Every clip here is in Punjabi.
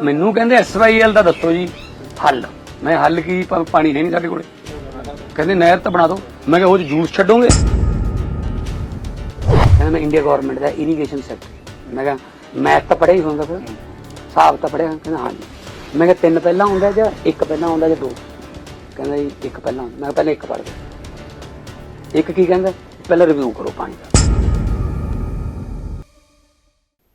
ਮੈਨੂੰ ਕਹਿੰਦੇ ਐਸਵਾਈਐਲ ਦਾ ਦੱਸੋ ਜੀ। ਹੱਲ। ਮੈਂ ਹੱਲ ਕੀ ਪ- ਪਾਣੀ ਹੈ ਨਹੀਂ ਸਾਡੇ ਕੋਲੇ। ਕਹਿੰਦੇ ਨਹਿਰ ਤਾਂ ਬਣਾ ਦਿਓ ਮੈਂ ਕਿਹਾ ਉਹ 'ਚ ਜੂਸ ਛੱਡੋਗੇ? ਕਹਿੰਦਾ ਮੈਂ ਇੰਡੀਆ ਗਵਰਨਮੈਂਟ ਦਾ ਇਰੀਗੇਸ਼ਨ ਸੈਕਟਰੀ ਮੈਂ ਕਿਹਾ ਮੈਥ ਤਾਂ ਪੜ੍ਹਿਆ ਹੀ ਹੁੰਦਾ ਫਿਰ। ਹਿਸਾਬ ਤਾਂ ਪੜ੍ਹਿਆ। ਕਹਿੰਦਾ ਹਾਂਜੀ ਮੈਂ ਕਿਹਾ ਤਿੰਨ ਪਹਿਲਾਂ ਹੁੰਦਾ ਜਾਂ ਇੱਕ ਪਹਿਲਾਂ ਹੁੰਦਾ ਜਾਂ ਦੋ? ਕਹਿੰਦਾ ਜੀ ਇੱਕ ਪਹਿਲਾਂ ਹੁੰਦਾ। ਮੈਂ ਕਿਹਾ ਪਹਿਲਾਂ ਇੱਕ ਪੜ੍ਹ ਦਿਓ ਇੱਕ ਕੀ ਕਹਿੰਦਾ? ਪਹਿਲਾਂ ਰਿਵਿਊ ਕਰੋ ਪਾਣੀ ਦਾ।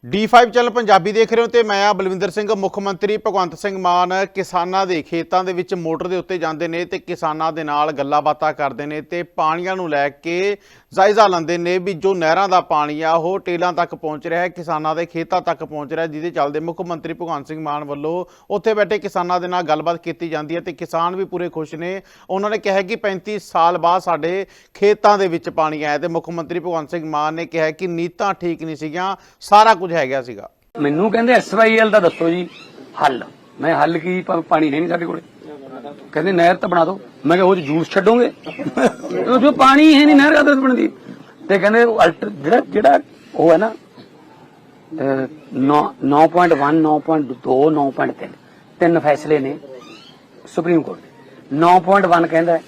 D5 ਚੈਨਲ ਪੰਜਾਬੀ ਦੇਖ ਰਹੇ ਹੋ ਤੇ ਮੈਂ ਆ ਬਲਵਿੰਦਰ ਸਿੰਘ, ਮੁੱਖ ਮੰਤਰੀ ਭਗਵੰਤ ਸਿੰਘ ਮਾਨ। ਕਿਸਾਨਾਂ ਦੇ ਖੇਤਾਂ ਦੇ ਵਿੱਚ ਮੋਟਰ ਦੇ ਉੱਤੇ ਜਾਂਦੇ ਨੇ ਤੇ ਕਿਸਾਨਾਂ ਦੇ ਨਾਲ ਗੱਲਾਂ ਬਾਤਾਂ ਕਰਦੇ ਨੇ ਤੇ ਪਾਣੀਆਂ ਨੂੰ ਲੈ ਕੇ ਜਾਇਜ਼ਾ ਲੈਂਦੇ ਨੇ ਵੀ ਜੋ ਨਹਿਰਾਂ ਦਾ ਪਾਣੀ ਆ, ਉਹ ਟੇਲਾਂ ਤੱਕ ਪਹੁੰਚ ਰਿਹਾ ਹੈ, ਕਿਸਾਨਾਂ ਦੇ ਖੇਤਾਂ ਤੱਕ ਪਹੁੰਚ ਰਿਹਾ ਜਿਹਦੇ ਚੱਲਦੇ ਮੁੱਖ ਮੰਤਰੀ ਭਗਵੰਤ ਸਿੰਘ ਮਾਨ ਵੱਲੋਂ ਉੱਥੇ ਬੈਠੇ ਕਿਸਾਨਾਂ ਦੇ ਨਾਲ ਗੱਲਬਾਤ ਕੀਤੀ ਜਾਂਦੀ ਹੈ ਤੇ ਕਿਸਾਨ ਵੀ ਪੂਰੇ ਖੁਸ਼ ਨੇ। ਉਹਨਾਂ ਨੇ ਕਿਹਾ ਕਿ 35 ਸਾਲ ਬਾਅਦ ਸਾਡੇ ਖੇਤਾਂ ਦੇ ਵਿੱਚ ਪਾਣੀ ਆਇਆ ਤੇ ਮੁੱਖ ਮੰਤਰੀ ਭਗਵੰਤ ਸਿੰਘ ਮਾਨ ਨੇ ਕਿਹਾ ਕਿ ਨੀਤਾਂ ਠੀਕ ਨਹੀਂ ਸੀਗੀਆਂ, ਸਾਰਾ ਕੁਝ ਹੈਗਾ ਸੀਗਾ। ਮੈਨੂੰ ਕਹਿੰਦੇ ਐਸਵਾਈਐਲ ਦਾ ਦੱਸੋ ਜੀ, ਹੱਲ। ਮੈਂ ਹੱਲ ਕੀ ਪਾਣੀ ਹੈ ਨਹੀਂ ਸਾਡੇ ਕੋਲੇ। ਕਹਿੰਦੇ ਨਹਿਰ ਤਾਂ ਬਣਾ ਦਿਓ ਮੈਂ ਕਿਹਾ ਉਹ 'ਚ ਜੂਸ ਛੱਡੋਗੇ? ਉਹ ਜੋ ਪਾਣੀ ਹੈ ਨਹੀਂ ਨਹਿਰ ਕਾਹਦੇ ਬਣਦੀ? ਤੇ ਕਹਿੰਦੇ ਅਲਟਰ ਜਿਹੜਾ ਜਿਹੜਾ ਉਹ ਹੈ ਨਾ ਅਹ, ਨੌ- 9.1 9.2 9.3 ਤਿੰਨ ਫੈਸਲੇ ਨੇ ਸੁਪਰੀਮ ਕੋਰਟ ਦੇ। 9.1 ਕਹਿੰਦਾ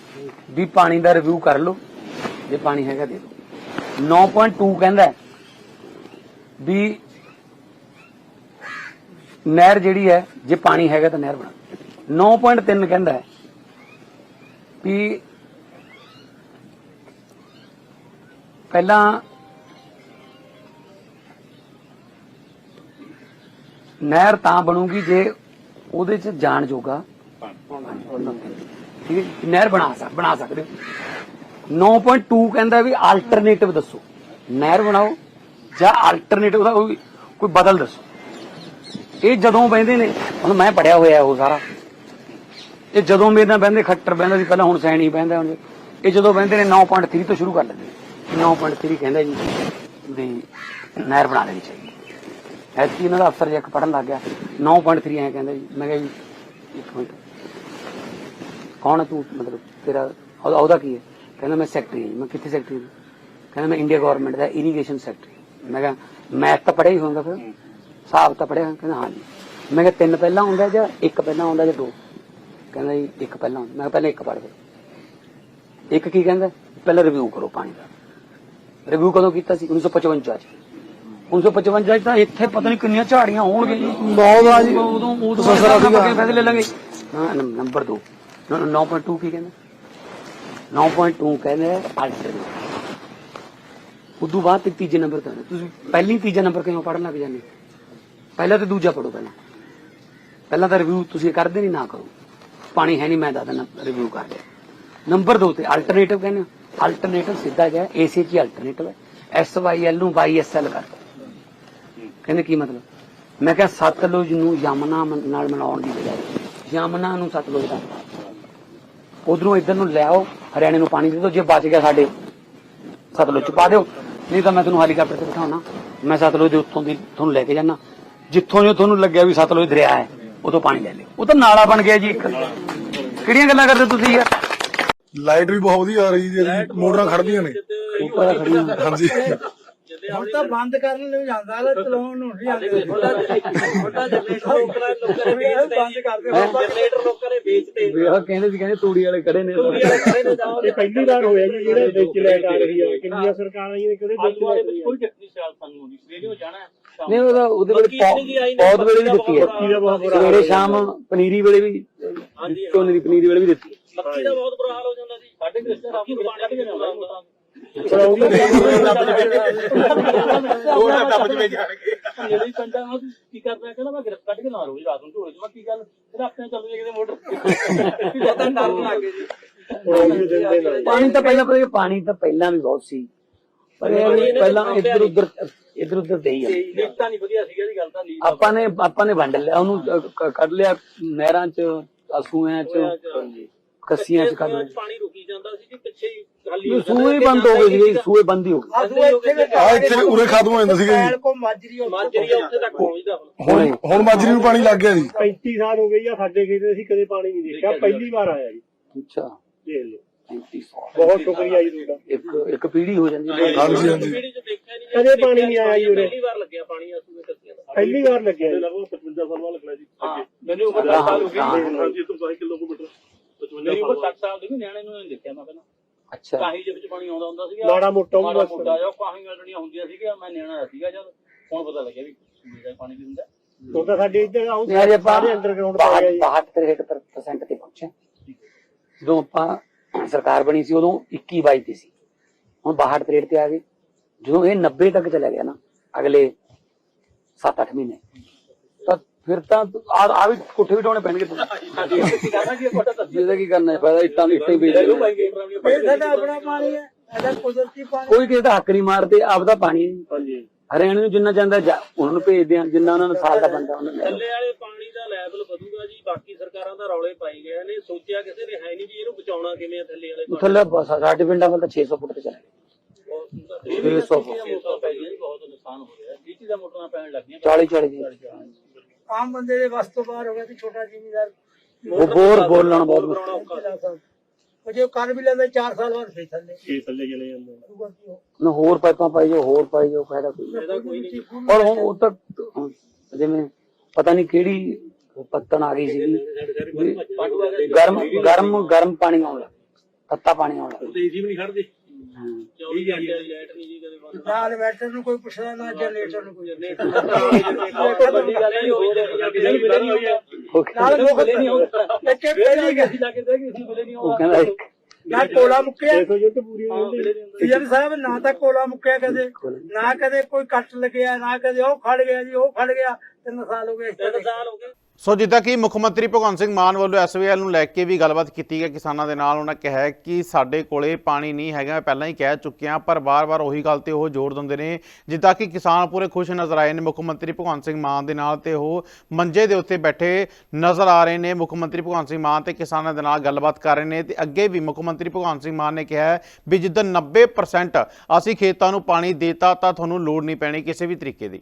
ਵੀ ਪਾਣੀ ਦਾ ਰਿਵਿਊ ਕਰ ਲਓ ਜੇ ਪਾਣੀ ਹੈਗਾ ਦੇ ਦਿਓ। 9.2 ਕਹਿੰਦਾ ਵੀ ਨਹਿਰ ਜਿਹੜੀ ਹੈ ਜੇ ਪਾਣੀ ਹੈਗਾ ਤਾਂ ਨਹਿਰ ਬਣਾ 9.3 ਕਹਿੰਦਾ ਹੈ ਵੀ ਪਹਿਲਾਂ ਨਹਿਰ ਤਾਂ ਬਣੂਗੀ ਜੇ ਉਹਦੇ ਚ ਜਾਣ ਜੋਗਾ ਠੀਕ ਹੈ ਨਹਿਰ ਬਣਾ ਸਕ, ਬਣਾ ਸਕਦੇ ਹੋ। 9.2 ਕਹਿੰਦਾ ਵੀ ਆਲਟਰਨੇਟਿਵ ਦੱਸੋ। ਨਹਿਰ ਬਣਾਓ ਜਾਂ ਆਲਟਰਨੇਟਿਵ ਦਾ ਕੋਈ ਕੋਈ ਬਦਲ ਦੱਸੋ। ਇਹ ਜਦੋਂ ਬਹਿੰਦੇ ਨੇ, ਹੁਣ ਮੈਂ ਪੜਿਆ ਹੋਇਆ ਉਹ ਸਾਰਾ। ਇਹ ਜਦੋਂ ਮੇਰੇ ਨਾਲ ਬਹਿੰਦੇ, ਖੱਟਰ ਬਹਿੰਦਾ ਸੀ, ਪਹਿਲਾਂ ਹੁਣ ਸੈਣੀ ਬਹਿੰਦਾ ਹੁਣ। ਇਹ ਜਦੋਂ ਬਹਿੰਦੇ ਨੇ 9.3 ਤੋਂ ਸ਼ੁਰੂ ਕਰ ਲੈਂਦੇ 9.3 ਕਹਿੰਦਾ ਜੀ ਵੀ ਨਹਿਰ ਬਣਾ ਲੈਣੀ ਚਾਹੀਦੀ। ਐਤਕੀ ਇਹਨਾਂ ਦਾ ਅਫਸਰ ਜਿਹਾ ਪੜਨ ਲੱਗ ਗਿਆ। 9.3 ਐ ਕਹਿੰਦਾ ਜੀ। ਮੈਂ ਕਿਹਾ ਜੀ, ਇੱਕ ਮਿੰਟ। ਕੌਣ ਤੂੰ? ਮਤਲਬ ਤੇਰਾ ਉਹਦਾ ਕੀ ਹੈ? ਕਹਿੰਦਾ ਮੈਂ ਸੈਕਟਰੀ ਹਾਂ ਮੈਂ ਕਿੱਥੇ ਸੈਕਟਰੀ ਕਹਿੰਦਾ ਮੈਂ ਇੰਡੀਆ ਗਵਰਨਮੈਂਟ ਦਾ ਇਰੀਗੇਸ਼ਨ ਸੈਕਟਰੀ ਮੈਂ ਕਿਹਾ ਮੈਥ ਤਾਂ ਪੜ੍ਹਿਆ ਹੀ ਹੋਊਗਾ ਫਿਰ। ਹਿਸਾਬ ਤਾਂ ਪੜ੍ਹਿਆ। ਕਹਿੰਦਾ ਹਾਂ ਜੀ। ਮੈਂ ਕਿਹਾ ਤਿੰਨ ਪਹਿਲਾਂ ਹੁੰਦਾ ਜਾਂ ਇੱਕ ਪਹਿਲਾਂ ਹੁੰਦਾ ਜਾਂ ਦੋ? ਕਹਿੰਦਾ ਜੀ ਇੱਕ ਪਹਿਲਾਂ। ਮੈਂ ਪਹਿਲਾਂ ਇੱਕ ਪੜ੍ਹ ਦੇ ਇੱਕ ਕੀ ਕਹਿੰਦਾ? ਪਹਿਲਾਂ ਰਿਵਿਊ ਕਰੋ ਪਾਣੀ ਦਾ। ਰਿਵਿਊ ਕਦੋਂ ਕੀਤਾ ਸੀ? 1955 ਚ। 1955 ਚ ਤਾਂ ਇੱਥੇ ਪਤਾ ਨਹੀਂ ਕਿੰਨੀਆਂ ਝਾੜੀਆਂ ਹੋਣਗੀਆਂ ਜੀ। ਬਹੁਤ ਆ ਜੀ। ਉਦੋਂ ਉਦੋਂ ਸਸਰਾ ਸੀਗਾ। ਫੈਸਲੇ ਲਾਂਗੇ। ਹਾਂ ਨੰਬਰ 2 9.2 ਕੀ ਕਹਿੰਦਾ? 9.2 ਕਹਿੰਦਾ ਆਲਟਰਨੇਟ ਉਦੋਂ ਬਾਅਦ ਤੇ ਤੀਜੇ ਨੰਬਰ ਤੇ। ਤੁਸੀਂ ਪਹਿਲੀ ਤੀਜਾ ਨੰਬਰ ਕਿਉਂ ਪੜਨ ਲੱਗ ਜਾਂਦੇ? ਪਹਿਲਾਂ ਤੇ ਦੂਜਾ ਪੜੋ ਪਹਿਲਾਂ। ਪਹਿਲਾਂ ਤਾਂ ਰਿਵਿਊ ਤੁਸੀਂ ਕਰਦੇ ਨਹੀਂ ਨਾ ਕਰੋ। ਪਾਣੀ ਹੈ ਨਹੀਂ, ਮੈਂ ਦੱਸਦਾ ਰਿਵਿਊ ਕਰ ਲਿਆ। ਨੰਬਰ 2 ਤੇ ਆਲਟਰਨੇਟਿਵ ਕਹਿੰਦੇ ਆਲਟਰਨੇਟਿਵ ਸਿੱਧਾ ਗਿਆ ਏਸੀ ਕੀ ਆਲਟਰਨੇਟਿਵ ਹੈ। ਐਸ ਵਾਈ ਐਲ ਨੂੰ ਵਾਈ ਐਸ ਐਲ ਕਰ। ਕਹਿੰਦੇ ਕੀ ਮਤਲਬ? ਮੈਂ ਕਿਹਾ ਸਤਲੁਜ ਨੂੰ ਯਮਨਾ ਨਾਲ ਮਿਲਾਉਣ ਦੀ ਬਜਾਏ, ਯਮਨਾ ਨੂੰ ਸਤਲੁਜ ਦਾ ਉਧਰੋਂ ਇੱਧਰ ਨੂੰ ਲੈ ਆਓ, ਹਰਿਆਣੇ ਨੂੰ ਪਾਣੀ ਦੇ ਦਿਓ, ਜੇ ਬਚ ਗਿਆ ਸਾਡੇ ਸਤਲੁਜ ਚ ਪਾ ਦਿਓ। ਨਹੀਂ ਤਾਂ ਮੈਂ ਤੁਹਾਨੂੰ ਹੈਲੀਕਾਪਟਰ ਤੇ ਬਿਠਾਉਣਾ। ਮੈਂ ਸਤਲੁਜ ਦੇ ਉੱਤੋਂ ਦੀ, ਤੁਹਾਨੂੰ ਲੈ ਕੇ ਜਾਣਾ ਜਿੱਥੋਂ ਜੋ ਤੁਹਾਨੂੰ ਲੱਗਿਆ ਵੀ ਸਤਲੁਜ ਦਰਿਆ ਹੈ। ਉਦੋਂ ਪਾਣੀ ਲੈ ਲਿਓ। ਉਹ ਤਾਂ ਨਾਲਾ ਬਣ ਗਿਆ ਜੀ ਇੱਕ। ਕਿਹੜੀਆਂ ਗੱਲਾਂ ਕਰਦੇ ਤੁਸੀਂ ਯਾਰ? ਲਾਈਟ ਵੀ ਬਹੁਤ ਵਧੀਆ ਆ ਰਹੀ ਜੀ ਮੋਟਰਾਂ ਖੜਦੀਆਂ ਨੇ। ਉੱਪਰ ਖੜੀਆਂ ਹਾਂਜੀ। ਹੁਣ ਤਾਂ ਬੰਦ ਕਰਨ ਨੂੰ ਜਾਂਦਾ ਲੈ ਚਲਾਉਣ ਨੂੰ ਨਹੀਂ ਜਾਂਦੇ। ਛੋਟਾ ਜਨਰੇਟਰ ਲੋਕਾਂ ਲੋਕਾਂ ਨੇ ਬੰਦ ਕਰਦੇ ਜਨਰੇਟਰ ਲੋਕਾਂ ਨੇ ਵੇਚਤੇ ਵੇਖ ਕਹਿੰਦੇ ਸੀ ਕਹਿੰਦੇ ਤੂੜੀ ਵਾਲੇ ਖੜੇ ਨੇ। ਇਹ ਪਹਿਲੀ ਵਾਰ ਹੋਇਆ ਜੀ ਜਿਹੜੇ ਵਿੱਚ ਲੈਟ ਆ ਰਹੀ ਹੈ ਕਿੰਨੀਆਂ ਸਰਕਾਰਾਂ ਨੇ ਕਦੇ ਵਿੱਚ ਵਾਲੇ ਵਿੱਚ ਕੋਈ ਟੈਕਨੀਸ਼ੀਅਨ ਸਾਨੂੰ ਨਹੀਂ ਸਵੇਰੇ ਜਾਣਾ ਨਹੀਂ ਉਹਦਾ ਉਹਦੇ ਵੇਲੇ ਪੌਦ ਵੇਲੇ ਵੀ ਦਿੱਤੀ ਹੈ। ਸਵੇਰੇ ਸ਼ਾਮ ਪਨੀਰੀ ਵੇਲੇ ਵੀ ਝੋਨੇ ਦੀ ਪਨੀਰੀ ਵੇਲੇ ਵੀ ਦਿੱਤੀ। ਮੱਕੀ ਦਾ ਬਹੁਤ ਬੁਰਾ ਹਾਲ ਹੋ ਜਾਂਦਾ ਸੀ। ਸਾਡੇ ਰਿਸ਼ਤੇਦਾਰ ਆਪਣੀ ਦੁਕਾਨ ਕੱਢ ਕੇ ਲਿਆਉਂਦਾ ਹੁੰਦਾ। ਉਹ ਟੱਪ ਜਵੇ ਜਾਣਗੇ ਜਿਹੜੀ ਪਿੰਡਾਂ ਨੂੰ ਕੀ ਕਰਦਾ ਕਹਿੰਦਾ ਮੈਂ ਗ੍ਰਿਫ ਕੱਢ ਕੇ ਲਾ ਰੋਜ਼ ਰਾਤ ਨੂੰ ਢੋਲੇ ਚ। ਮੈਂ ਕੀ ਗੱਲ? ਫਿਰ ਆਪਣੇ ਚੱਲ ਜੇ ਕਿਤੇ ਮੋਟਰ ਪਤਾ ਡਰ ਲੱਗ ਗਏ ਜੀ। ਪਾਣੀ ਤਾਂ ਪਹਿਲਾਂ ਪਰ ਪਾਣੀ ਤਾਂ ਪਹਿਲਾਂ ਵੀ ਬਹੁਤ ਸੀ। ਪਰ ਪਹਿਲਾਂ ਇੱਧਰ ਉੱਧਰ ਇੱਧਰ ਉੱਧਰ ਦੇ ਹੀ ਆ ਨੀਤਾਂ ਨਹੀਂ ਵਧੀਆ ਸੀਗਾ ਦੀ ਗੱਲ ਤਾਂ ਨੀਤ ਆਪਾਂ ਨੇ ਆਪਾਂ ਨੇ ਵੰਡ ਲਿਆ। ਉਹਨੂੰ ਕੱਢ ਲਿਆ ਨਹਿਰਾਂ ਚ ਅਸੂਆਂ ਚ। ਕੱਸੀਆਂ ਚ ਕੱਢ ਪਾਣੀ ਰੁਕੀ ਜਾਂਦਾ ਸੀ ਜੀ ਪਿੱਛੇ ਹੀ ਖਾਲੀ ਇਹ ਸੂਏ ਹੀ ਬੰਦ ਹੋ ਗਏ ਜੀ ਸੂਏ ਬੰਦ ਹੀ ਹੋ ਗਏ। ਆ ਇੱਥੇ ਉਰੇ ਖਤਮ ਹੋ ਜਾਂਦਾ ਸੀਗਾ ਜੀ। ਕੋ ਮਾਜਰੀ ਮਾਜਰੀ ਉੱਥੇ ਤੱਕ ਪਹੁੰਚਦਾ ਹੁਣ। ਹੁਣ ਮਾਜਰੀ ਨੂੰ ਪਾਣੀ ਲੱਗ ਗਿਆ ਜੀ। 35 ਸਾਲ ਹੋ ਗਏ ਆ ਸਾਡੇ ਖੇਤ ਅਸੀਂ ਕਦੇ ਪਾਣੀ ਨਹੀਂ ਦੇਖਿਆ। ਪਹਿਲੀ ਵਾਰ ਆਇਆ ਜੀ। ਅੱਛਾ। ਦੇਖ ਲਓ। 35 ਸਾਲ। ਬਹੁਤ ਸ਼ੁਕਰੀਆ ਜੀ ਤੁਹਾਡਾ। ਇੱਕ ਇੱਕ ਪੀੜ੍ਹੀ ਹੋ ਜਾਂਦੀ ਹੈ। ਹਾਂਜੀ ਹਾਂਜੀ ਪੀੜੀ ਚ ਦੇਖਿਆ ਨਹੀਂ ਕਦੇ ਪਾਣੀ ਨਹੀਂ ਆਇਆ ਜੀ ਉਰੇ। ਪਹਿਲੀ ਵਾਰ ਲੱਗਿਆ ਪਾਣੀ ਅਸੂ ਦੇ ਕੱਸੀਆਂ ਦਾ। ਪਹਿਲੀ ਵਾਰ ਲੱਗਿਆ ਜੀ। ਲਗਭਗ 55 ਸਾਲ ਬਾਅਦ ਲੱਗਣਾ ਜੀ। ਅੱਗੇ। ਮੈਨੂੰ ਉਮਰ 10 ਸਾਲ ਹੋ ਗਈ ਹਾਂਜੀ ਤੋਂ 10 ਕਿਲੋਮੀਟਰ। 55 ਮੇਰੀ ਉਮਰ 60 ਸਾਲ ਦੀ ਵੀ ਨਿਆਣੇ ਨੂੰ ਨਹੀਂ ਦੇਖਿਆ ਮੈਂ ਪਹਿਲਾਂ। ਅੱਛਾ। ਕਾਹੀ ਦੇ ਵਿੱਚ ਪਾਣੀ ਆਉਂਦਾ ਹੁੰਦਾ ਸੀਗਾ। ਮਾੜਾ ਮੋਟਾ ਮਾੜਾ ਬਸ। ਮੋਟਾ ਜਿਹਾ ਕਾਹੀ ਗੱਲਣੀਆਂ ਹੁੰਦੀਆਂ ਸੀਗੀਆਂ ਮੈਂ ਨਿਆਣਾ ਸੀਗਾ ਜਦ ਹੁਣ ਪਤਾ ਲੱਗਿਆ ਵੀ ਸੂਰਜ ਦਾ ਪਾਣੀ ਵੀ ਹੁੰਦਾ। ਉਹ ਤਾਂ ਸਾਡੇ ਇੱਧਰ ਆਉਂ ਯਾਰ ਆਪਾਂ ਸਾਰੇ ਅੰਡਰਗਰਾਉਂਡ ਪਾ ਗਿਆ ਜੀ। 62 63% ਤੇ ਪਹੁੰਚੇ। ਜਦੋਂ ਆਪਾਂ ਸਰਕਾਰ ਬਣੀ ਸੀ ਉਦੋਂ 21 22 ਤੇ ਸੀ। ਹੁਣ 62 63 ਤੇ ਆ ਗਏ। ਜਦੋਂ ਇਹ 90 ਤੱਕ ਚਲਾ ਗਿਆ ਨਾ ਅਗਲੇ 7-8 ਮਹੀਨੇ। ਫਿਰ ਤਾਂ ਆ ਆ ਵੀ ਕੋਠੇ ਵੀ ਢਾਉਣੇ ਪੈਣਗੇ ਜਿਹਦਾ ਕੀ ਕਰਨਾ ਹੈ? ਫਾਇਦਾ ਇੱਟਾਂ ਦੀ ਇੱਟਾਂ ਹੀ ਵੇਚ ਲੈ ਲਓ ਦੇਣਾ। ਭਾਈ ਗੇਮ ਰਾਮੀ ਇਹ ਸਾਡਾ ਆਪਣਾ ਪਾਣੀ ਹੈ ਇਹਦਾ ਕੁਦਰਤੀ ਪਾਣੀ। ਕੋਈ ਕਿਸੇ ਦਾ ਹੱਕ ਨਹੀਂ ਮਾਰਦੇ ਆਪਦਾ ਪਾਣੀ ਹੈ। ਹਾਂਜੀ। ਹਰਿਆਣੇ ਨੂੰ ਜਿੰਨਾ ਜਾਂਦਾ ਜਾ- ਉਹਨਾਂ ਨੂੰ ਭੇਜਦੇ ਆ ਜਿੰਨਾ ਉਹਨਾਂ ਨੂੰ ਸਾਲ ਦਾ ਬੰਦਾ ਉਹਨਾਂ ਨੂੰ। ਥੱਲੇ ਵਾਲੇ ਪਾਣੀ ਦਾ ਲੈਵਲ ਵਧੂਗਾ ਜੀ ਬਾਕੀ ਸਰਕਾਰਾਂ ਦਾ ਰੌਲੇ ਪਾਈ ਗਏ ਨੇ। ਸੋਚਿਆ ਕਿਸੇ ਨੇ ਹੈ ਨਹੀਂ ਜੀ ਇਹਨੂੰ ਬਚਾਉਣਾ ਕਿਵੇਂ ਆ ਥੱਲੇ ਵਾਲੇ ਥੱਲੇ ਬਸ ਸਾਡੇ ਪਿੰਡਾਂ ਵੱਲ ਤਾਂ 600 ਫੁੱਟ ਤੇ ਚਲਾ। ਗਈਆਂ ਜੀ ਬਹੁਤ ਨੁਕਸਾਨ ਹੋ ਰਿਹਾ। ਡੀਟੀ ਦਾ ਮੋਟਰਾਂ ਪੈਣ ਲੱਗੀਆਂ। 40 40 ਜੀ। ਆਮ ਬੰਦੇ ਦੇ ਵੱਸ ਤੋਂ ਬਾਹਰ ਹੋ ਗਿਆ ਤੇ ਛੋਟਾ ਜ਼ਿਮੀਦਾਰ ਉਹ ਬੋਰ ਬੋਲਣਾ ਬਹੁਤ ਮੁਸ਼ਕਿਲ ਉਹ ਜੇ ਕਰ ਵੀ ਲੈਂਦਾ 4 ਸਾਲ ਬਾਅਦ ਫੇਰ ਥੱਲੇ। ਇਹ ਥੱਲੇ ਚਲੇ ਜਾਂਦੇ ਹੋ ਨਾ ਹੋਰ ਪਾਈਪਾਂ ਪਾਈ ਜੋ ਹੋਰ ਪਾਈ ਜੋ ਫਾਇਦਾ ਕੋਈ ਨਹੀਂ। ਔਰ ਹੁਣ ਉਹ ਤੱਕ ਜਿਵੇਂ ਪਤਾ ਨਹੀਂ ਕਿਹੜੀ ਪੱਤਨ ਆ ਗਈ ਗਿਆ ਗਰਮ ਗਰਮ ਗਰਮ ਪਾਣੀ ਆਉਣ ਲੱਗ ਤੱਤਾ ਪਾਣੀ ਆਉਣ ਲੱਗ ਤੇ ਏਸੀ ਵੀ ਨਹੀਂ ਖੜਦੇ ਹਾਂ। 24 ਘੰਟੇ ਲਾਈਟ ਨਹੀਂ ਨਾ ਇਨਵਰਟਰ ਨੂੰ ਕੋਈ ਪੁੱਛਦਾ। ਨਾ ਜਨਰੇਟਰ ਨੂੰ ਕੋਈ ਨਾਲ ਮੁੱਖ ਇੱਥੇ ਪਹਿਲੀ ਗੱਲ ਅਸੀਂ ਜਾ ਕੇ ਦੇਖੀ ਸੀ ਮਿਲੇ ਨਹੀਂ ਉਹ ਕਹਿੰਦਾ ਇੱਕ ਨਾ ਕੋਲਾ ਮੁੱਕਿਆ। ਦੇਖੋ ਜੀ ਤੇ ਪੂਰੀ ਨਹੀਂ ਹੁੰਦਾ। ਪੀਐਮ ਸਾਹਿਬ ਨਾ ਤਾਂ ਕੋਲਾ ਮੁੱਕਿਆ ਕਦੇ ਨਾ ਕਦੇ ਕੋਈ ਕੱਟ ਲੱਗਿਆ ਨਾ ਕਦੇ ਉਹ ਖੜ ਗਿਆ ਜੀ ਉਹ ਖੜ ਗਿਆ ਤਿੰਨ ਸਾਲ ਹੋ ਗਏ ਤਿੰਨ ਸਾਲ ਹੋ ਗਏ। ਸੋ ਜਿੱਦਾਂ ਕਿ ਮੁੱਖ ਮੰਤਰੀ ਭਗਵੰਤ ਸਿੰਘ ਮਾਨ ਵੱਲੋਂ ਐਸਵੀਐਲ ਨੂੰ ਲੈ ਕੇ ਵੀ ਗੱਲਬਾਤ ਕੀਤੀ ਗਈ ਕਿਸਾਨਾਂ ਦੇ ਨਾਲ ਉਹਨਾਂ ਕਿਹਾ ਕਿ ਸਾਡੇ ਕੋਲੇ ਪਾਣੀ ਨਹੀਂ ਹੈਗਾ, ਮੈਂ ਪਹਿਲਾਂ ਹੀ ਕਹਿ ਚੁੱਕਿਆ, ਪਰ ਬਾਰ-ਬਾਰ ਉਹੀ ਗੱਲ ਤੇ ਉਹ ਜ਼ੋਰ ਦਿੰਦੇ ਨੇ, ਜਿੱਦਾਂ ਕਿ ਕਿਸਾਨ ਪੂਰੇ ਖੁਸ਼ ਨਜ਼ਰ ਆਏ ਨੇ। ਮੁੱਖ ਮੰਤਰੀ ਭਗਵੰਤ ਸਿੰਘ ਮਾਨ ਦੇ ਨਾਲ ਤੇ ਉਹ ਮੰਜੇ ਦੇ ਉੱਤੇ ਬੈਠੇ ਨਜ਼ਰ ਆ ਰਹੇ ਨੇ। ਮੁੱਖ ਮੰਤਰੀ ਭਗਵੰਤ ਸਿੰਘ ਮਾਨ ਤੇ ਕਿਸਾਨਾਂ ਦੇ ਨਾਲ ਗੱਲਬਾਤ ਕਰ ਰਹੇ ਨੇ ਤੇ ਅੱਗੇ ਵੀ ਮੁੱਖ ਮੰਤਰੀ ਭਗਵੰਤ ਸਿੰਘ ਮਾਨ ਨੇ ਕਿਹਾ ਵੀ ਜਿੱਦਾਂ 90% ਅਸੀਂ ਖੇਤਾਂ ਨੂੰ ਪਾਣੀ ਦੇਤਾ ਤਾਂ ਤੁਹਾਨੂੰ ਲੋੜ ਨਹੀਂ ਪੈਣੀ ਕਿਸੇ ਵੀ ਤਰੀਕੇ ਦੀ।